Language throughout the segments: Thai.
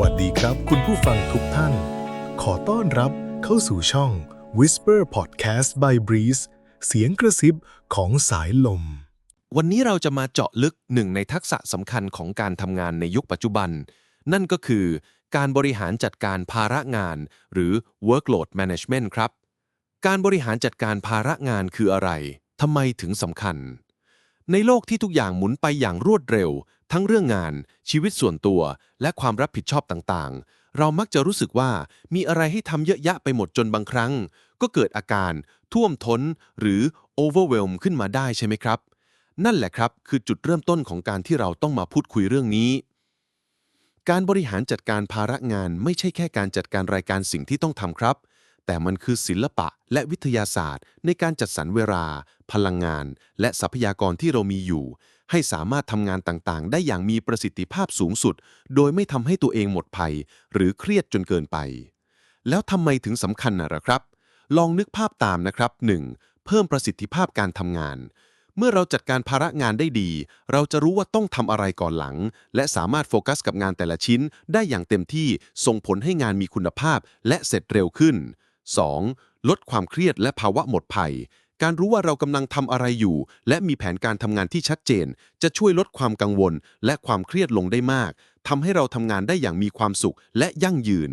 วัสดีครับ คุณผู้ฟังทุกท่าน ขอต้อนรับเข้าสู่ช่อง Whisper Podcast by Breeze เสียงกระซิบของสายลม วันนี้เราจะมาเจาะลึกหนึ่งในทักษะสำคัญของการทำงานในยุคปัจจุบัน นั่นก็คือการบริหารจัดการภาระงาน หรือ workload management ครับ การบริหารจัดการภาระงานคืออะไรทำไมถึงสำคัญ ในโลกที่ทุกอย่างหมุนไปอย่างรวดเร็ว ทั้งเรื่องงาน ชีวิตส่วนตัว และความรับผิดชอบต่างๆ เรามักจะรู้สึกว่ามีอะไรให้ทำเยอะแยะไปหมดจนบางครั้ง ก็เกิดอาการท่วมท้น หรือ overwhelm ขึ้นมาได้ใช่ไหมครับ นั่นแหละครับคือจุดเริ่มต้นของการที่เราต้องมาพูดคุยเรื่องนี้ การบริหารจัดการภาระงานไม่ใช่แค่การจัดการรายการสิ่งที่ต้องทำครับ แต่มันคือศิลปะและวิทยาศาสตร์ ในการจัดสรรเวลา พลังงาน และทรัพยากรที่เรามีอยู่ ให้สามารถทำงานต่างๆ ได้อย่างมีประสิทธิภาพสูงสุด โดยไม่ทำให้ตัวเองหมดภัย หรือเครียดจนเกินไป แล้วทำไมถึงสำคัญนะครับ ลองนึกภาพตามนะครับ 1. เพิ่มประสิทธิภาพการทำงานเมื่อเราจัดการภาระงานได้ดี เราจะรู้ว่าต้องทำอะไรก่อนหลัง และสามารถโฟกัสกับงานแต่ละชิ้นได้อย่างเต็มที่ ส่งผลให้งานมีคุณภาพและเสร็จเร็วขึ้น 2. ลดความเครียดและภาวะหมดภัย การรู้ว่าเรากำลังทำอะไรอยู่ และมีแผนการทำงานที่ชัดเจน จะช่วยลดความกังวล และความเครียดลงได้มากทำให้เราทำงานได้อย่างมีความสุขและยั่งยืน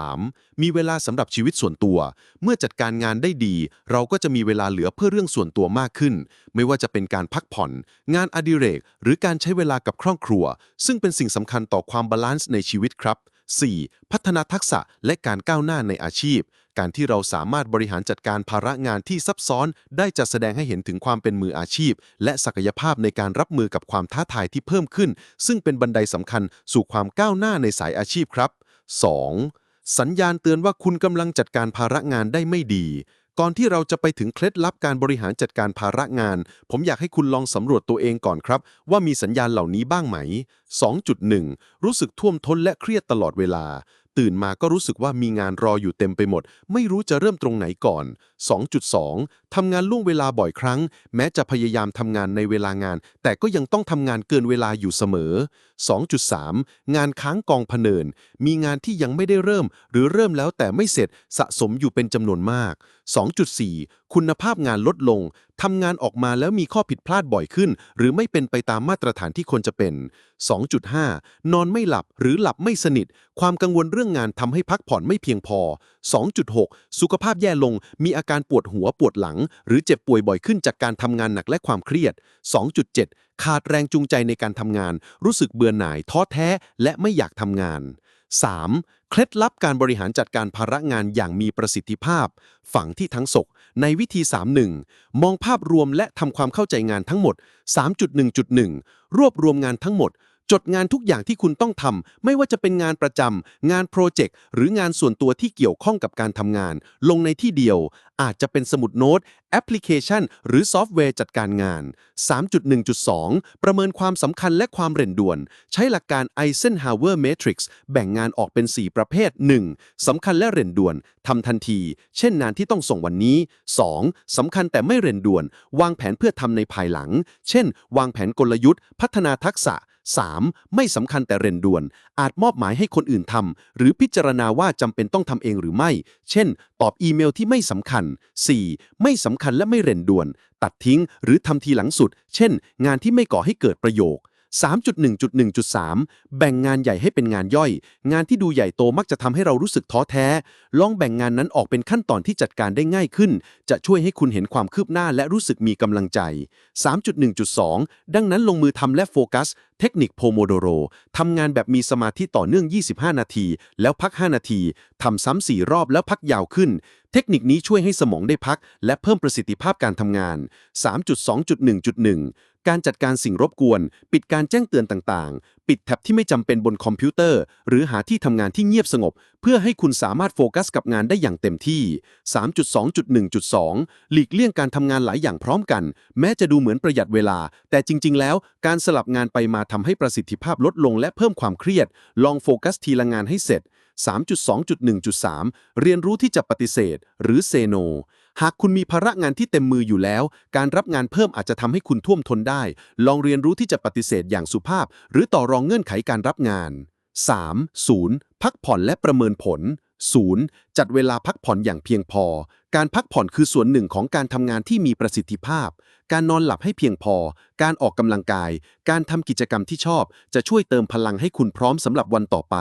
3. มีเวลาสำหรับชีวิตส่วนตัว เมื่อจัดการงานได้ดี เราก็จะมีเวลาเหลือเพื่อเรื่องส่วนตัวมากขึ้น ไม่ว่าจะเป็นการพักผ่อน งานอดิเรก หรือการใช้เวลากับครอบครัว ซึ่งเป็นสิ่งสำคัญต่อความบาลานซ์ในชีวิตครับ 4. พัฒนาทักษะและการก้าวหน้าในอาชีพการที่เราสามารถบริหารจัดการภาระงานที่ซับซ้อน ได้จะแสดงให้เห็นถึงความเป็นมืออาชีพ และศักยภาพในการรับมือกับความท้าทายที่เพิ่มขึ้น ซึ่งเป็นบันไดสำคัญสู่ความก้าวหน้าในสายอาชีพครับ 2. สัญญาณเตือนว่าคุณกำลังจัดการภาระงานได้ไม่ดีก่อนที่เราจะไปถึงเคล็ดลับการบริหารจัดการภาระงาน ผมอยากให้คุณลองสำรวจตัวเองก่อนครับ ว่ามีสัญญาณเหล่านี้บ้างไหม 2.1 รู้สึกท่วมท้นและเครียดตลอดเวลา ตื่นมาก็รู้สึกว่ามีงานรออยู่เต็มไปหมด ไม่รู้จะเริ่มตรงไหนก่อน 2.2ทำงานล่วงเวลาบ่อยครั้ง แม้จะพยายามทำงานในเวลางาน แต่ก็ยังต้องทำงานเกินเวลาอยู่เสมอ 2.3 งานค้างกองพเนิน มีงานที่ยังไม่ได้เริ่ม หรือเริ่มแล้วแต่ไม่เสร็จสะสมอยู่เป็นจำนวนมาก 2.4 คุณภาพงานลดลง ทำงานออกมาแล้วมีข้อผิดพลาดบ่อยขึ้น หรือไม่เป็นไปตามมาตรฐานที่ควรจะเป็น 2.5 นอนไม่หลับหรือหลับไม่สนิท ความกังวลเรื่องงานทำให้พักผ่อนไม่เพียงพอ 2.6 สุขภาพแย่ลง มีอาการปวดหัวปวดหลัง หรือเจ็บป่วยบ่อยขึ้นจากการทำงานหนักและความเครียด 2.7 ขาดแรงจูงใจในการทำงาน รู้สึกเบื่อหน่ายท้อแท้และไม่อยากทำงาน 3. เคล็ดลับการบริหารจัดการภาระงานอย่างมีประสิทธิภาพ ฝังที่ทั้งศก ในวิธี 31 มองภาพรวมและทำความเข้าใจงานทั้งหมด 3.1.1 รวบรวมงานทั้งหมด จดงานทุกอย่างที่คุณต้องทำไม่ว่าจะเป็นงานประจำงานโปรเจกต์หรืองานส่วนตัวที่เกี่ยวข้องกับการทำงาน ลงในที่เดียว อาจจะเป็นสมุดโน้ตแอปพลิเคชัน หรือซอฟต์แวร์จัดการงาน 3.1.2 ประเมินความสำคัญและความเร่งด่วน ใช้หลักการ Eisenhower Matrix แบ่งงานออกเป็น 4 ประเภท 1. สำคัญและเร่งด่วนทำทันที เช่นงานที่ต้องส่งวันนี้ 2. สำคัญแต่ไม่เร่งด่วน วางแผนเพื่อทำในภายหลัง เช่น วางแผนกลยุทธ์ พัฒนาทักษะ 3. ไม่สำคัญแต่เร่งด่วน อาจมอบหมายให้คนอื่นทำหรือพิจารณาว่าจำเป็นต้องทำเองหรือไม่ เช่น ตอบอีเมลที่ไม่สำคัญ 4. ไม่สำคัญและไม่เร่งด่วน ตัดทิ้งหรือทำทีหลังสุด เช่น งานที่ไม่ก่อให้เกิดประโยชน์3.1.1.3 แบ่งงานใหญ่ให้เป็นงานย่อย งานที่ดูใหญ่โตมักจะทำให้เรารู้สึกท้อแท้ ลองแบ่งงานนั้นออกเป็นขั้นตอนที่จัดการได้ง่ายขึ้น จะช่วยให้คุณเห็นความคืบหน้าและรู้สึกมีกำลังใจ 3.1.2 ดังนั้นลงมือทำและโฟกัส เทคนิคโพโมโดโรทำงานแบบมีสมาธิต่อเนื่อง 25 นาที แล้วพัก 5 นาทีทำซ้ำ4รอบแล้วพักยาวขึ้น เทคนิคนี้ช่วยให้สมองได้พัก และเพิ่มประสิทธิภาพการทำงาน 3.2.1.1 การจัดการสิ่งรบกวน ปิดการแจ้งเตือนต่างๆ ปิดแท็บที่ไม่จำเป็นบนคอมพิวเตอร์ หรือหาที่ทำงานที่เงียบสงบ เพื่อให้คุณสามารถโฟกัสกับงานได้อย่างเต็มที่ 3.2.1.2 หลีกเลี่ยงการทำงานหลายอย่างพร้อมกัน แม้จะดูเหมือนประหยัดเวลา แต่จริง ๆ แล้ว การสลับงานไปมาทำให้ประสิทธิภาพลดลงและเพิ่มความเครียด ลองโฟกัสทีละงานให้เสร็จ3.2.1.3 เรียนรู้ที่จะปฏิเสธ หรือเซโน หากคุณมีภาระงานที่เต็มมืออยู่แล้ว การรับงานเพิ่มอาจจะทำให้คุณท่วมทนได้ ลองเรียนรู้ที่จะปฏิเสธอย่างสุภาพ หรือต่อรองเงื่อนไขการรับงาน 3. 0. พักผ่อนและประเมินผล 0. จัดเวลาพักผ่อนอย่างเพียงพอ การพักผ่อนคือส่วนหนึ่งของการทำงานที่มีประสิทธิภาพ การนอนหลับให้เพียงพอ การออกกำลังกาย การทำกิจกรรมที่ชอบ จะช่วยเติมพลังให้คุณพร้อมสำหรับวันต่อไป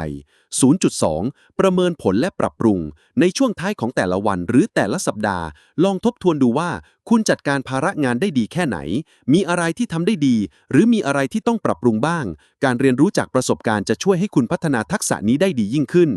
0.2 ประเมินผลและปรับปรุง ในช่วงท้ายของแต่ละวันหรือแต่ละสัปดาห์ ลองทบทวนดูว่าคุณจัดการภาระงานได้ดีแค่ไหน มีอะไรที่ทำได้ดี หรือมีอะไรที่ต้องปรับปรุงบ้าง การเรียนรู้จากประสบการณ์จะช่วยให้คุณพัฒนาทักษะนี้ได้ดียิ่งขึ้น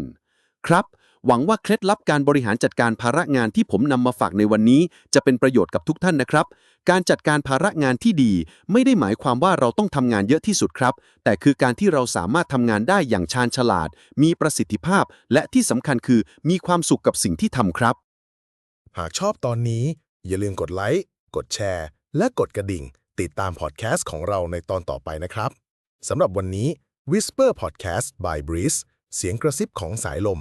ครับ หวังว่าเคล็ดลับการบริหารจัดการภาระงานที่ผมนำมาฝากในวันนี้ จะเป็นประโยชน์กับทุกท่านนะครับ การจัดการภาระงานที่ดี ไม่ได้หมายความว่าเราต้องทำงานเยอะที่สุดครับ แต่คือการที่เราสามารถทำงานได้อย่างชาญฉลาด มีประสิทธิภาพ และที่สำคัญคือ มีความสุขกับสิ่งที่ทำครับ หากชอบตอนนี้ อย่าลืมกดไลค์กดแชร์ และกดกระดิ่ง ติดตามพอดแคสต์ของเราในตอนต่อไปนะครับสำหรับวันนี้ Whisper Podcast by Breeze เสียงกระซิบของสายลม